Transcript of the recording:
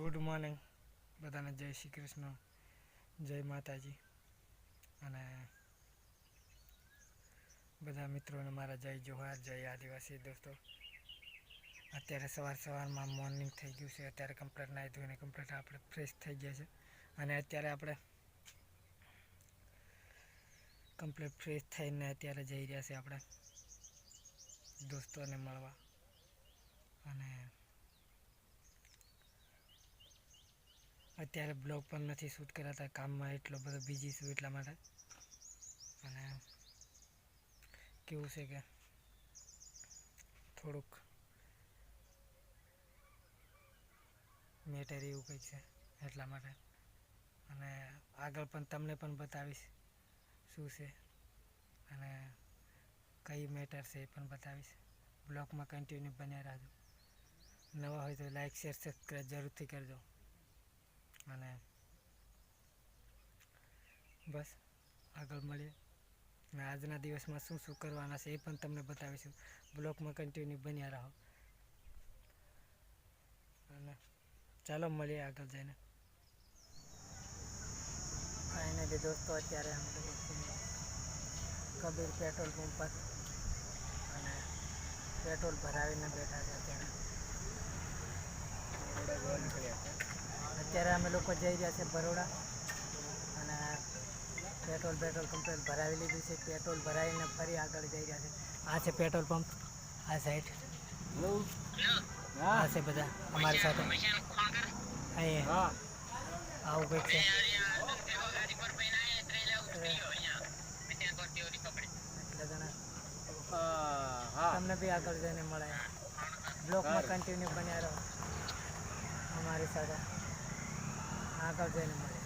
Good morning. બધાને જય શ્રી કૃષ્ણ, જય માતાજી. અને બધા મિત્રોને મારા જય જોહાર, જય આદિવાસી દોસ્તો. અત્યારે સવાર સવારમાં મોર્નિંગ થઈ ગયું છે. અત્યારે કમ્પ્લેટ નાહી ધોઈને કમ્પ્લેટ આપણે ફ્રેશ થઈ ગયા છે. અને અત્યારે આપણે કમ્પ્લેટ ફ્રેશ થઈને અત્યારે જઈ રહ્યા છે આપણે દોસ્તોને મળવા. અને અત્યારે બ્લોગ પણ નથી શૂટ કરાતા કામમાં એટલો બધો બિઝી છું એટલા માટે. અને કેવું છે કે થોડુંક મેટર એવું કંઈક છે એટલા માટે. અને આગળ પણ તમને પણ બતાવીશ શું છે અને કઈ મેટર છે એ પણ બતાવીશ. બ્લોગમાં કન્ટિન્યુ બન્યા રાખજો નવા હોય તો લાઇક શેર સબસ્ક્રાઈબ જરૂરથી કરજો. અને બસ આગળ મળીએ. અને આજના દિવસમાં શું શું કરવાના છે એ પણ તમને બતાવીશું. બ્લોગમાં કન્ટિન્યુ બન્યા રહો. અને ચાલો મળીએ આગળ જઈને. ફાઇનલી દોસ્તો, અત્યારે કબીર પેટ્રોલ પંપ પર. અને પેટ્રોલ ભરાવીને બેઠા છે અત્યારે. અત્યારે અમે લોકો જઈ રહ્યા છે બરોડા. અને પેટ્રોલ પેટ્રોલ કમ્પ્લીટ ભરાવી લીધું છે. પેટ્રોલ ભરાવીને ફરી આગળ જઈ રહ્યા છે. આ છે પેટ્રોલ પંપ, આ સાઈડ આ છે બધા અમારી સાથે. અહીંયા આવું કંઈક છે. તમને બી આગળ જઈને મળે. બ્લોકમાં કન્ટિન્યુ બન્યા રહો. અમારી સાથે. આગળ જઈને મળે.